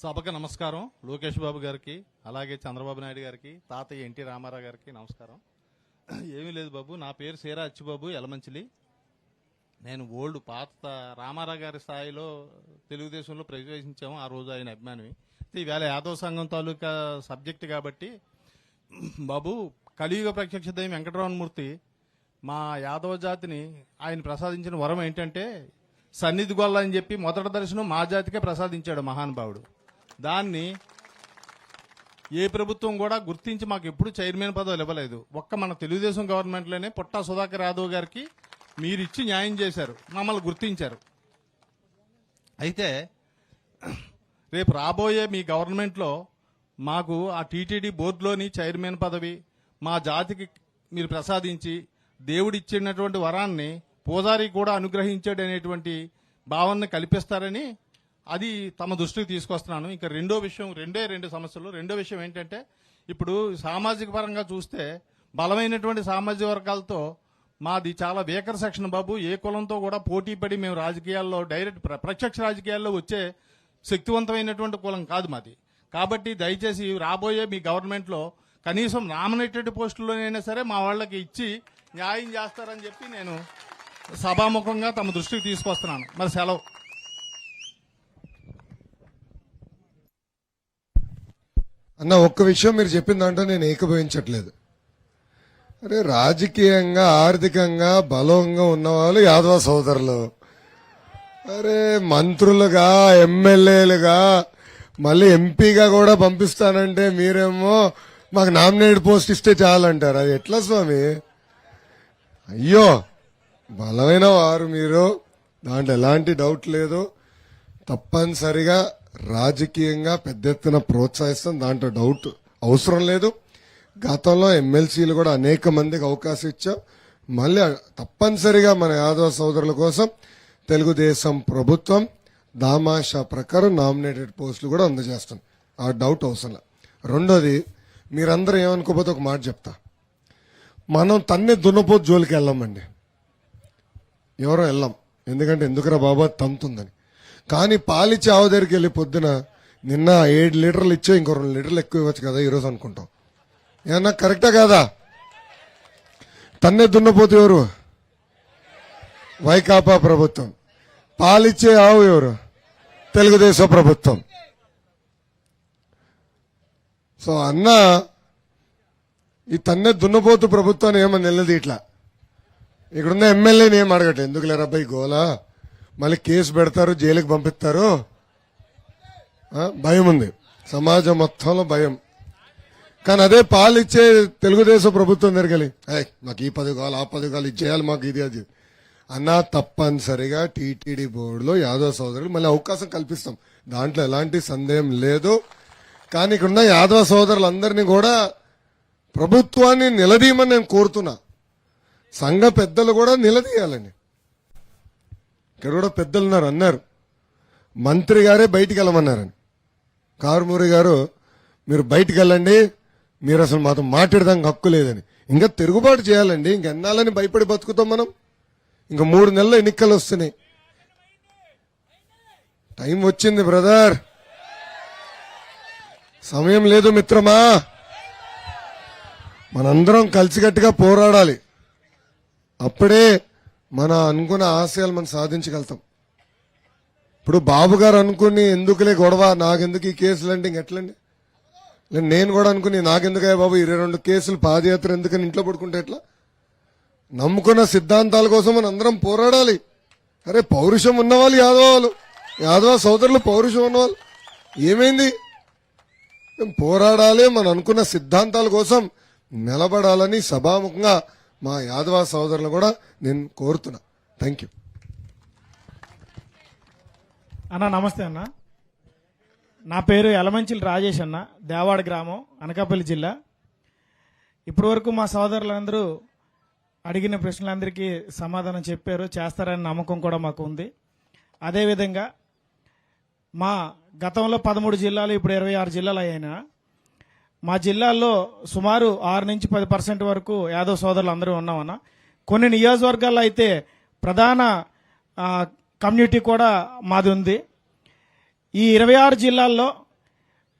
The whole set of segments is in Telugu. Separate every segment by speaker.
Speaker 1: సభకు నమస్కారం. లోకేష్ బాబు గారికి అలాగే చంద్రబాబు నాయుడు గారికి తాతయ్య ఎన్టీ రామారావు గారికి నమస్కారం. ఏమీ లేదు బాబు. నా పేరు సేరా అచ్చిబాబు ఎలమంచిలి నేను ఓల్డ్ పాత రామారావు గారి స్థాయిలో తెలుగుదేశంలో ప్రవేశించాము. ఆ రోజు ఆయన అభిమానివి. అయితే ఈవేళ యాదవ సంఘం తాలూకా సబ్జెక్ట్ కాబట్టి బాబు కలియుగ ప్రత్యక్ష దైవం వెంకటరమణమూర్తి మా యాదవ జాతిని ఆయన ప్రసాదించిన వరం ఏంటంటే సన్నిధి గొల్ల అని చెప్పి మొదటి దర్శనం మా జాతికే ప్రసాదించాడు మహానుభావుడు. దాన్ని ఏ ప్రభుత్వం కూడా గుర్తించి మాకు ఎప్పుడు చైర్మన్ పదవులు ఇవ్వలేదు. ఒక్క మన తెలుగుదేశం గవర్నమెంట్లోనే పుట్టా సుధాకర్ యాదవ్ గారికి మీరు ఇచ్చి న్యాయం చేశారు. మమ్మల్ని గుర్తించారు. అయితే రేపు రాబోయే మీ గవర్నమెంట్లో మాకు ఆ టీటీడీ బోర్డులోని చైర్మన్ పదవి మా జాతికి మీరు ప్రసాదించి దేవుడిచ్చినటువంటి వరాన్ని పూజారి కూడా అనుగ్రహించాడు అనేటువంటి భావనని కల్పిస్తారని అది తమ దృష్టికి తీసుకొస్తున్నాను. ఇంకా రెండో విషయం రెండే రెండు సమస్యలు. రెండో విషయం ఏంటంటే ఇప్పుడు సామాజిక పరంగా చూస్తే బలమైనటువంటి సామాజిక వర్గాలతో మాది చాలా వేకర్ సెక్షన్ బాబు. ఏ కులంతో కూడా పోటీ పడి మేము రాజకీయాల్లో డైరెక్ట్ ప్ర- ప్రత్యక్ష రాజకీయాల్లో వచ్చే శక్తివంతమైనటువంటి కులం కాదు మాది. కాబట్టి దయచేసి రాబోయే మీ గవర్నమెంట్లో కనీసం నామినేటెడ్ పోస్టుల్లోనైనా సరే మా వాళ్ళకి ఇచ్చి న్యాయం చేస్తారని చెప్పి నేను సభాముఖంగా తమ దృష్టికి తీసుకొస్తున్నాను. మరి సెలవు.
Speaker 2: అన్న ఒక్క విషయం మీరు చెప్పిన దాంట్లో నేను ఏకభవించట్లేదు. అరే రాజకీయంగా ఆర్థికంగా బలంగా ఉన్నవాళ్ళు యాదవ సోదరులు. అరే మంత్రులుగా ఎమ్మెల్యేలుగా మళ్ళీ ఎంపీగా కూడా పంపిస్తానంటే మీరేమో మాకు నామినేటెడ్ పోస్ట్ ఇస్తే చాలంటారు. అది ఎట్లా స్వామి? అయ్యో బలమైన వారు మీరు. దాంట్లో ఎలాంటి డౌట్ లేదు. తప్పనిసరిగా రాజకీయంగా పెద్ద ఎత్తున ప్రోత్సహిస్తాం దాంట్లో డౌట్ అవసరం లేదు. గతంలో ఎమ్మెల్సీలు కూడా అనేక మందికి అవకాశం ఇచ్చాం. మళ్ళీ తప్పనిసరిగా మన యాదవ సోదరుల కోసం తెలుగుదేశం ప్రభుత్వం దామాషా ప్రకారం నామినేటెడ్ పోస్టులు కూడా అందజేస్తాం ఆ డౌట్ అవసరం రెండోది మీరందరూ ఏమనుకోకపోతే ఒక మాట చెప్తా. మనం తన్నే దున్నపోతు జోలికి వెళ్ళామండి. ఎవరో వెళ్ళాం. ఎందుకంటే ఎందుకురా బాబా తంతుందని. కానీ పాలిచ్చి ఆవు దగ్గరికి వెళ్ళి పొద్దున నిన్న ఏడు లీటర్లు ఇచ్చే ఇంకో రెండు లీటర్లు ఎక్కువ ఇవ్వచ్చు కదా ఈరోజు అనుకుంటాం. ఏమన్నా కరెక్టా కాదా? తన్నే దున్నపోతు ఎవరు? వైకాపా ప్రభుత్వం. పాలిచ్చే ఆవు ఎవరు? తెలుగుదేశం ప్రభుత్వం. సో అన్న ఈ తన్నే దున్నపోతు ప్రభుత్వాన్ని ఏమని నిలదీట్లా ఇక్కడున్న ఎమ్మెల్యేని ఏం అడగట ఎందుకు లేరా గోలా? మళ్ళీ కేసు పెడతారు జైలుకి పంపిస్తారు. భయం ఉంది. సమాజం మొత్తంలో భయం. కానీ అదే పాలు ఇచ్చే తెలుగుదేశం ప్రభుత్వం జరగాలి "ఏయ్, మాకు ఈ పదవి కావాలి ఆ పదవి కావాలి చేయాలి మాకు ఇది అది. అన్నా తప్పనిసరిగా టీటీడీ బోర్డులో యాదవ సోదరులు మళ్ళీ అవకాశం కల్పిస్తాం. దాంట్లో ఎలాంటి సందేహం లేదు. కానీ ఇక్కడున్న యాదవ సోదరులందరినీ కూడా ప్రభుత్వాన్ని నిలదీయమని నేను కోరుతున్నా. సంఘ పెద్దలు కూడా నిలదీయాలని. ఇక్కడ కూడా పెద్దలు ఉన్నారు అన్నారు. మంత్రి గారే బయటికి వెళ్ళమన్నారని. కారుమూరి గారు మీరు బయటికి వెళ్ళండి మీరు అసలు మాతో మాట్లాడదానికి హక్కు లేదని. ఇంకా తిరుగుబాటు చేయాలండి ఇంకెన్నాళ్ళని భయపడి బతుకుతాం మనం? ఇంకా మూడు నెలలు ఎన్నికలు వస్తున్నాయి. టైం వచ్చింది బ్రదర్. సమయం లేదు మిత్రమా. మనందరం కలిసికట్టుగా పోరాడాలి. అప్పుడే మన అనుకున్న ఆశయాలు మనం సాధించగలుగుతాం. ఇప్పుడు బాబు గారు అనుకుని ఎందుకులే గొడవ నాకెందుకు ఈ కేసులు అంటే ఇంకెట్లండి నేను కూడా అనుకుని నాకెందుకయ్యా బాబు ఇరవై రెండు కేసులు పాదయాత్ర ఎందుకని ఇంట్లో పడుకుంటే ఎట్లా? నమ్ముకున్న సిద్ధాంతాల కోసం మనం అందరం పోరాడాలి. అరే పౌరుషం ఉన్నవాళ్ళు యాదవాళ్ళు యాదవ సోదరులు పౌరుషం ఉన్నవాళ్ళు. ఏమైంది? పోరాడాలి మనం అనుకున్న సిద్ధాంతాల కోసం నిలబడాలని సభాముఖంగా మా యాదవ సోదరులు కూడా నేను కోరుతున్నా. థ్యాంక్ యూ
Speaker 3: అన్న నమస్తే అన్న. నా పేరు యలమంచిలి రాజేష్ అన్న దేవాడ గ్రామం అనకాపల్లి జిల్లా. ఇప్పటి వరకు మా సోదరులందరూ అడిగిన ప్రశ్నలందరికీ సమాధానం చెప్పారు చేస్తారని నమ్మకం కూడా మాకు ఉంది. అదేవిధంగా మా గతంలో పదమూడు జిల్లాలు ఇప్పుడు ఇరవై ఆరు జిల్లాలు అయినా మా జిల్లాల్లో సుమారు ఆరు నుంచి పది పర్సెంట్ వరకు యాదవ్ సోదరులు అందరూ ఉన్నామన్న. కొన్ని నియోజకవర్గాల్లో అయితే ప్రధాన కమ్యూనిటీ కూడా మాది ఉంది. ఈ ఇరవై ఆరు జిల్లాల్లో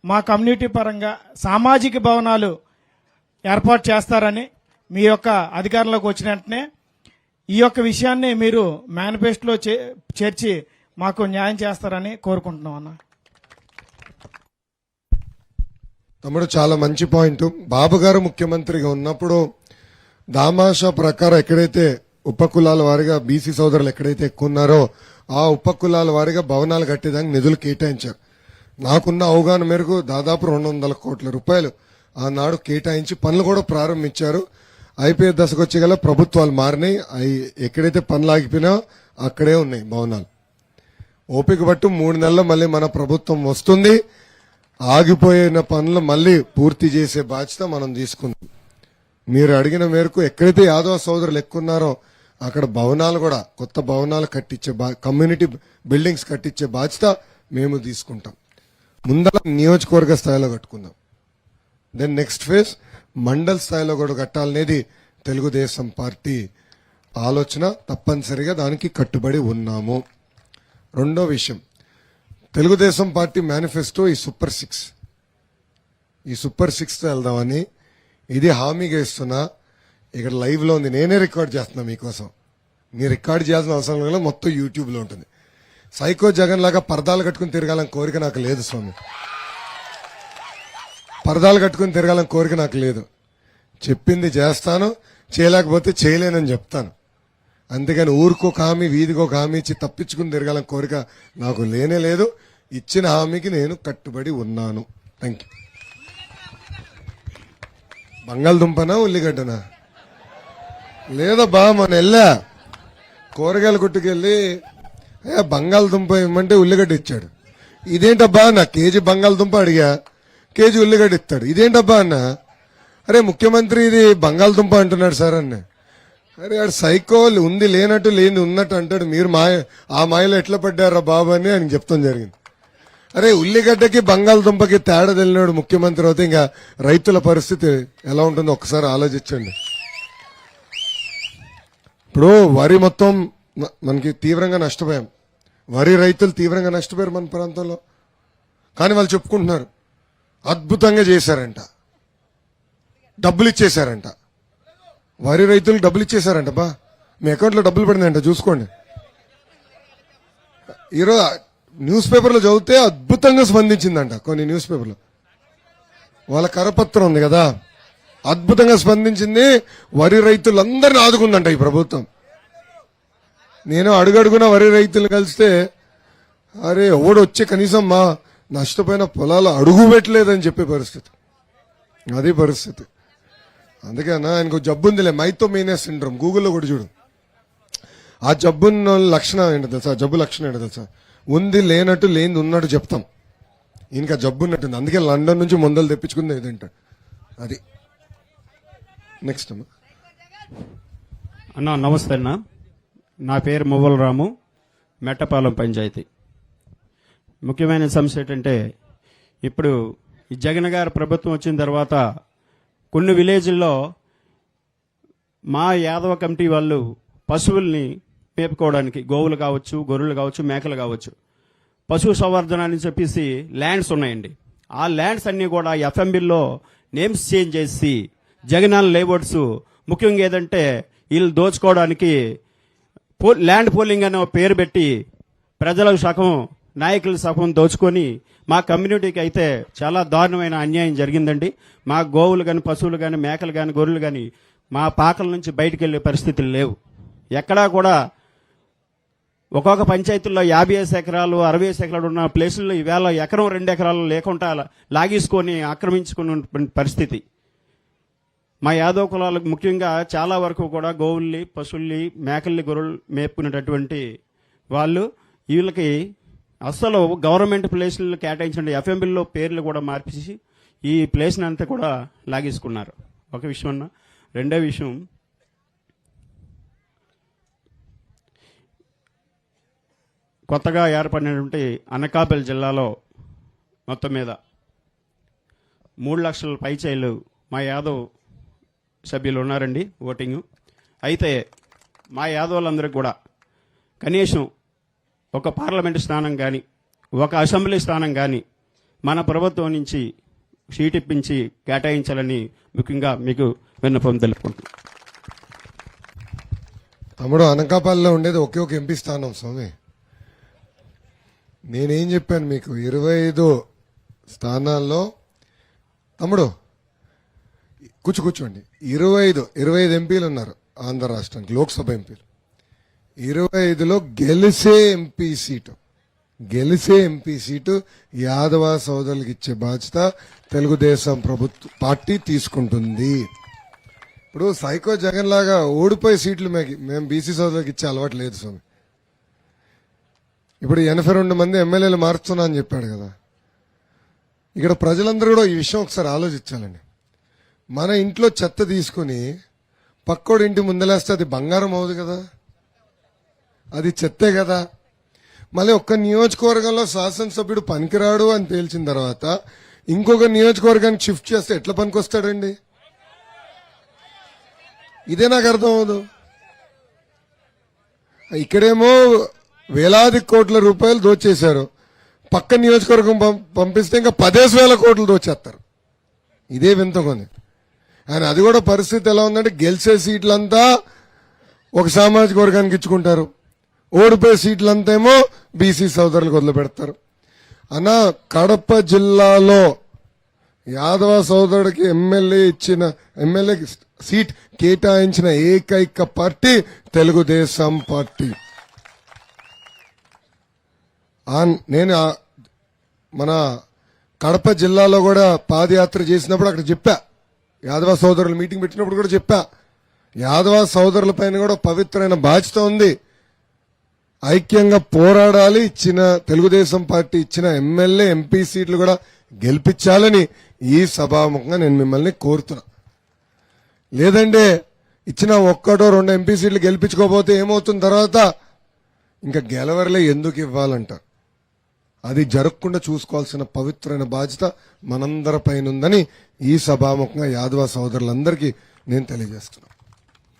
Speaker 3: మా కమ్యూనిటీ పరంగా సామాజిక భవనాలు ఏర్పాటు చేస్తారని మీ యొక్క అధికారంలోకి వచ్చిన వెంటనే ఈ యొక్క విషయాన్ని మీరు మేనిఫెస్టోలో చే- చేర్చి మాకు న్యాయం చేస్తారని కోరుకుంటున్నాం అన్న
Speaker 2: తమ్ముడు చాలా మంచి పాయింట్. బాబు గారు ముఖ్యమంత్రిగా ఉన్నప్పుడు దామాషా ప్రకారం ఎక్కడైతే ఉపకులాల వారిగా బీసీ సోదరులు ఎక్కడైతే ఎక్కువ ఉన్నారో ఆ ఉపకులాల వారిగా భవనాలు కట్టేదానికి నిధులు కేటాయించారు. నాకున్న అవగాహన మేరకు దాదాపు రెండు వందల కోట్ల రూపాయలు ఆనాడు కేటాయించి పనులు కూడా ప్రారంభించారు. అయిపోయే దశకు వచ్చే గల ప్రభుత్వాలు మారినాయి. అవి ఎక్కడైతే పనులు ఆగిపోయినా అక్కడే ఉన్నాయి భవనాలు. ఓపిక పట్టు మూడు నెలలు మళ్ళీ మన ప్రభుత్వం వస్తుంది. ఆగిపోయిన పనులు మళ్ళీ పూర్తి చేసే బాధ్యత మనం తీసుకుందాం. మీరు అడిగిన మేరకు ఎక్కడైతే యాదవ సోదరులు ఎక్కున్నారో అక్కడ భవనాలు కూడా కొత్త భవనాలు కట్టించే బా కమ్యూనిటీ బిల్డింగ్స్ కట్టించే బాధ్యత మేము తీసుకుంటాం. ముందర నియోజకవర్గ స్థాయిలో కట్టుకుందాం. దెన్ నెక్స్ట్ ఫేజ్ మండల్ స్థాయిలో కూడా కట్టాలనేది తెలుగుదేశం పార్టీ ఆలోచన తప్పనిసరిగా దానికి కట్టుబడి ఉన్నాము. రెండో విషయం తెలుగుదేశం పార్టీ మేనిఫెస్టో ఈ సూపర్ సిక్స్. ఈ సూపర్ సిక్స్తో వెళ్దామని ఇది హామీగా ఇస్తున్నా ఇక్కడ లైవ్లో ఉంది. నేనే రికార్డ్ చేస్తున్నా మీకోసం. మీరు రికార్డ్ చేయాల్సిన అవసరం లేదు. మొత్తం యూట్యూబ్లో ఉంటుంది. సైకో జగన్ లాగా పరదాలు కట్టుకుని తిరగాలని కోరిక నాకు లేదు స్వామి. పరదాలు కట్టుకుని తిరగాలని కోరిక నాకు లేదు. చెప్పింది చేస్తాను చేయలేకపోతే చేయలేనని చెప్తాను. అంతేగాని ఊరికో హామీ వీధికో హామీ ఇచ్చి తప్పించుకుని తిరగాలని కోరిక నాకు లేనే లేదు. ఇచ్చిన హామీకి నేను కట్టుబడి ఉన్నాను. థ్యాంక్ యూ బంగాళదుంపనా ఉల్లిగడ్డనా? లేదబ్బా మన వెళ్ళా కూరగాయల కొట్టుకెళ్ళి అయ్యా బంగాళదుంప ఇమ్మంటే ఉల్లిగడ్డ ఇచ్చాడు. ఇదేంటబ్బా? అన్న కేజీ బంగాళదుంప అడిగా. కేజీ ఉల్లిగడ్డ ఇస్తాడు. ఇదేంటబ్బా? అన్న అరే ముఖ్యమంత్రి ఇది బంగాళదుంప అంటున్నాడు సార్ అన్నా. అరే ఆడు సైకో ఉంది లేనట్టు లేని ఉన్నట్టు అంటాడు. మీరు మాయ ఆ మాయలో ఎట్లా పడ్డారా బాబు అని ఆయన చెప్తాం జరిగింది. అరే ఉల్లిగడ్డకి బంగాళదుంపకి తేడా తెలినాడు ముఖ్యమంత్రి అయితే ఇంకా రైతుల పరిస్థితి ఎలా ఉంటుందో ఒకసారి ఆలోచించండి. ఇప్పుడు వరి మొత్తం మనకి తీవ్రంగా నష్టపోయాం. వరి రైతులు తీవ్రంగా నష్టపోయారు మన ప్రాంతంలో. కానీ వాళ్ళు చెప్పుకుంటున్నారు అద్భుతంగా చేశారంట. డబ్బులు ఇచ్చేశారంట. వరి రైతులు డబ్బులు ఇచ్చేశారంట బా. మీ అకౌంట్లో డబ్బులు పడిందంట చూసుకోండి. ఈరోజు న్యూస్ పేపర్లో చదివితే అద్భుతంగా స్పందించిందంట కొన్ని న్యూస్ పేపర్లు. వాళ్ళ కరపత్రం ఉంది కదా అద్భుతంగా స్పందించింది వరి రైతులందరినీ ఆదుకుందంట ఈ ప్రభుత్వం. నేను అడుగడుగున వరి రైతులు కలిస్తే అరే ఎవడు వచ్చే కనీసం మా నష్టపోయిన పొలాలు అడుగు పెట్టలేదని చెప్పే పరిస్థితి. అదే పరిస్థితి. అందుకే అన్న ఆయనకు జబ్బు ఉందిలే మైతోమీనియా సిండ్రోమ్. గూగుల్లో కూడా చూడు. ఆ జబ్బున్న లక్షణం ఏంటో తెలుసా? జబ్బు లక్షణం ఏంటో తెలుసా? ఉంది లేనట్టు లేనిది ఉన్నట్టు చెప్తాం. ఇంకా జబ్బు ఉన్నట్టుంది. అందుకే లండన్ నుంచి ముందలు తెప్పించుకుంది ఏదంట అది. నెక్స్ట్ అమ్మా.
Speaker 4: అన్న నమస్తే అన్న. నా పేరు మువ్వల రాము. మెట్టపాలెం పంచాయతీ. ముఖ్యమైన సమస్య ఏంటంటే ఇప్పుడు ఈ జగన్ గారి ప్రభుత్వం వచ్చిన తర్వాత కొన్ని విలేజ్ల్లో మా యాదవ కమిటీ వాళ్ళు పశువుల్ని మేపుకోవడానికి గోవులు కావచ్చు గొర్రెలు కావచ్చు మేకలు కావచ్చు పశు సంవర్ధన అని చెప్పేసి ల్యాండ్స్ ఉన్నాయండి. ఆ ల్యాండ్స్ అన్నీ కూడా ఎఫ్ఎంబిల్లో నేమ్స్ చేంజ్ చేసి జగనాల్ లేబర్స్ ముఖ్యంగా ఏదంటే వీళ్ళు దోచుకోవడానికి పో ల్యాండ్ పోలింగ్ అనే పేరు పెట్టి ప్రజలకు సగం నాయకుల సగం దోచుకొని మా కమ్యూనిటీకి అయితే చాలా దారుణమైన అన్యాయం జరిగిందండి. మా గోవులు కానీ పశువులు కానీ మేకలు కానీ గొర్రెలు కానీ మా పాకల నుంచి బయటికి వెళ్ళే పరిస్థితులు లేవు. ఎక్కడా కూడా ఒక్కొక్క పంచాయతీల్లో యాభై ఐదు ఎకరాలు అరవై ఐదు ఎకరాలు ఉన్న ప్లేసుల్లో ఈవేళ ఎకరం రెండు ఎకరాలు లేకుండా లాగేసుకొని ఆక్రమించుకున్న పరిస్థితి. మా యాదవ కులాలకు ముఖ్యంగా చాలా వరకు కూడా గోవుల్ని పశువుల్ని మేకల్ని గొర్రెలు మేపుకునేటటువంటి వాళ్ళు వీళ్ళకి అస్సలు గవర్నమెంట్ ప్లేస్లు కేటాయించండి. ఎఫ్ఎంబిల్లో పేర్లు కూడా మార్చేసి ఈ ప్లేస్ని అంతా కూడా లాగేసుకున్నారు. ఒక విషయం అన్న. రెండో విషయం కొత్తగా ఏర్పడినటువంటి అనకాపల్లి జిల్లాలో మొత్తం మీద మూడు లక్షల పైచైలు మా యాదవ్ సభ్యులు ఉన్నారండి ఓటింగ్. అయితే మా యాదవులందరికీ కూడా కనీసం ఒక పార్లమెంటు స్థానం కానీ ఒక అసెంబ్లీ స్థానం కానీ మన ప్రభుత్వం నుంచి సీట్ ఇప్పించి కేటాయించాలని ముఖ్యంగా మీకు విన్నపం తెలుపుకుంటున్నాను
Speaker 2: తమ్ముడు అనకాపల్లిలో ఉండేది ఒకే ఒక ఎంపీ స్థానం స్వామి. నేనేం చెప్పాను మీకు? ఇరవై ఐదు స్థానాల్లో తమ్ముడు కూర్చు కూర్చోండి. ఇరవై ఐదు ఇరవై ఐదు ఎంపీలు ఉన్నారు ఆంధ్ర రాష్ట్రానికి లోక్సభ ఎంపీలు. ఇరవై ఐదులో గెలిసే ఎంపీ సీటు. గెలిసే ఎంపీ సీటు యాదవ సోదరులకు ఇచ్చే బాధ్యత తెలుగుదేశం ప్రభుత్వ పార్టీ తీసుకుంటుంది. ఇప్పుడు సైకో జగన్ లాగా ఓడిపోయే సీట్లు మేము మేము బీసీ సోదరులకు ఇచ్చే అలవాటు లేదు స్వామి. ఇప్పుడు ఎనభై రెండు మంది ఎమ్మెల్యేలు మారుస్తున్నా అని చెప్పాడు కదా. ఇక్కడ ప్రజలందరూ కూడా ఈ విషయం ఒకసారి ఆలోచించాలండి. మన ఇంట్లో చెత్త తీసుకుని పక్కోడి ఇంటి ముందలేస్తే అది బంగారం అవుదు కదా. అది చెత్తే కదా. మళ్ళీ ఒక్క నియోజకవర్గంలో శాసనసభ్యుడు పనికిరాడు అని తేల్చిన తర్వాత ఇంకొక నియోజకవర్గానికి షిఫ్ట్ చేస్తే ఎట్లా పనికొస్తాడండి? ఇదే నాకు అర్థం అవదు ఇక్కడేమో వేలాది కోట్ల రూపాయలు దోచేశారు. పక్క నియోజకవర్గం పం- పంపిస్తే ఇంకా పదేసి వేల కోట్లు దోచేస్తారు. ఇదే వింత కొంది ఆయన అది కూడా పరిస్థితి ఎలా ఉందంటే గెలిచే సీట్లంతా ఒక సామాజిక వర్గానికి ఇచ్చుకుంటారు. ఓడిపోయే సీట్లంతేమో బీసీ సోదరులకు వదిలిపెడతారు. అన్న కడప జిల్లాలో యాదవ సోదరుడికి ఎమ్మెల్యే ఇచ్చిన ఎమ్మెల్యే సీట్ కేటాయించిన ఏకైక పార్టీ తెలుగుదేశం పార్టీ. నేను మన కడప జిల్లాలో కూడా పాదయాత్ర చేసినప్పుడు అక్కడ చెప్పా. యాదవ సోదరులు మీటింగ్ పెట్టినప్పుడు కూడా చెప్పా. యాదవ సోదరుల పైన కూడా పవిత్రమైన బాధ్యత ఉంది. ఐక్యంగా పోరాడాలి ఇచ్చిన తెలుగుదేశం పార్టీ ఇచ్చిన ఎమ్మెల్యే ఎంపీ సీట్లు కూడా గెలిపించాలని ఈ సభాముఖంగా నేను మిమ్మల్ని కోరుతున్నా. లేదంటే ఇచ్చిన ఒక్కటో రెండు ఎంపీ సీట్లు గెలిపించుకోకపోతే ఏమవుతుంది తర్వాత? ఇంకా గెలవరలే ఎందుకు ఇవ్వాలంటారు అది జరగకుండా చూసుకోవాల్సిన పవిత్రమైన బాధ్యత మనందరి పైన ఉందని ఈ సభాముఖంగా యాదవ సోదరులందరికీ నేను తెలియజేస్తున్నాను.